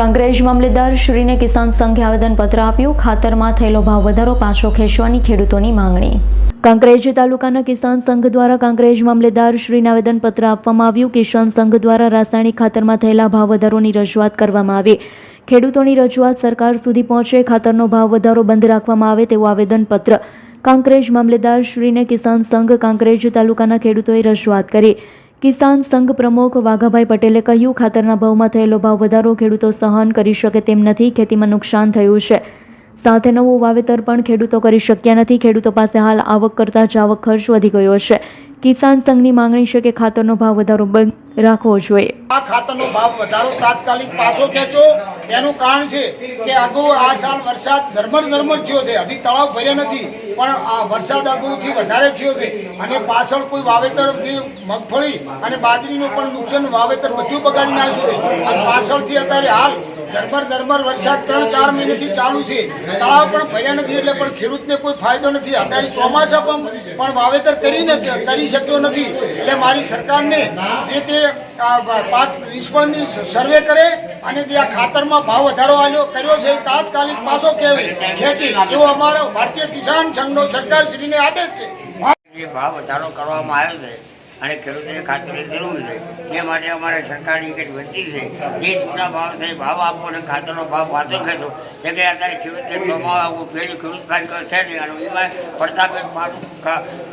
કાંકરેજ મામલેદાર શ્રીને કિસાન સંઘે આવેદનપત્ર આપ્યું. ખાતરમાં થયેલો ભાવ વધારો પાછો ખેંચવાની ખેડૂતોની માંગણી. કાંકરેજ તાલુકાના કિસાન સંઘ દ્વારા કાંકરેજ મામલેદાર શ્રીને આવેદનપત્ર આપવામાં આવ્યું. કિસાન સંઘ દ્વારા રાસાયણિક ખાતરમાં થયેલા ભાવ વધારોની રજૂઆત કરવામાં આવી. ખેડૂતોની રજૂઆત સરકાર સુધી પહોંચે, ખાતરનો ભાવ વધારો બંધ રાખવામાં આવે તેવું આવેદનપત્ર કાંકરેજ મામલેદાર શ્રીને કિસાન સંઘ કાંકરેજ તાલુકાના ખેડૂતોએ રજૂઆત કરી. કિસાન સંઘ પ્રમુખ વાઘાભાઈ પટેલે કહ્યું, ખાતરના ભાવમાં થયેલો ભાવ વધારો ખેડૂતો સહન કરી શકે તેમ નથી, ખેતીમાં નુકસાન થયું છે. સાથે નવું વાવેતર પણ ખેડૂતો કરી શક્યા નથી. ખેડૂતો પાસે હાલ આવક કરતાં જ આવક ખર્ચ વધી ગયો છે. કિસાન સંઘની માંગણી છે કે ખાતરનો ભાવ વધારો બંધ રાખવો જોઈએ. આ ખાતરનો ભાવ વધારો તાત્કાલિક પાછો ખેંચો. એનું કારણ છે કે આગો આ સાલ વરસાદ ઝરમર ઝરમર થયો છે. હજી તળાવ ભર્યા નથી, પણ આ વરસાદ અગાઉથી વધારે થયો છે. અને પાછળ કોઈ વાવેતર જે મગફળી અને બાજરીનું પણ નુકસાન વાવેતર બધું બગાડી નાખ્યું છે. અને પાછળથી અત્યારે હાલ ઝરમર ઝરમર વરસાદ ત્રણ, ચાર મહિનાથી ચાલુ છે. તળાવ પણ ભર્યા નથી એટલે પણ ખેડૂતને કોઈ ફાયદો નથી. અત્યારે ચોમાસા પણ પણ વાવેતર કરી નથી કરી શક્યો નથી. એટલે મારી સરકારને જે તે પાક નિષ્ફળની સર્વે કરે અને જે આ ખાતરમાં ભાવ વધારો આલ્યો કર્યો છે તાત્કાલિક પાછો કેવી ખેંચી. એવો અમારો ભારતીય કિસાન સંઘનો સરકારશ્રીને આદેશ છે. ભાવ વધારો કરવામાં આવ્યો છે. અને ખેડૂતોને ખાતરની જરૂર છે. તે માટે અમારે સરકારની એક વિનંતી છે, જે જૂના ભાવ છે ભાવ આપો અને ખાતરનો ભાવ પાછો ખેંચો. જે કે અત્યારે ખેડૂતને ચોમાવા આવું પેલી ખેડૂત ભાગ છે નહીં, અને એમાં પડતા મારું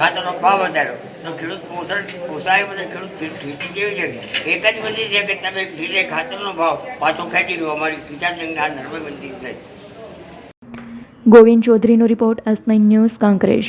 ખાતરનો ભાવ વધાર્યો. તો ખેડૂત પોષણ પોસાય અને ખેડૂત ખેતી કેવી છે? એક જ વિનંતી છે કે તમે ધીરે ખાતરનો ભાવ પાછો ખેંચી લો. અમારી કિસાન સંઘના નર્મય વિનંતી છે. ગોવિંદ ચૌધરીનો રિપોર્ટ નાઇન ન્યૂઝ, કાંકરેજ.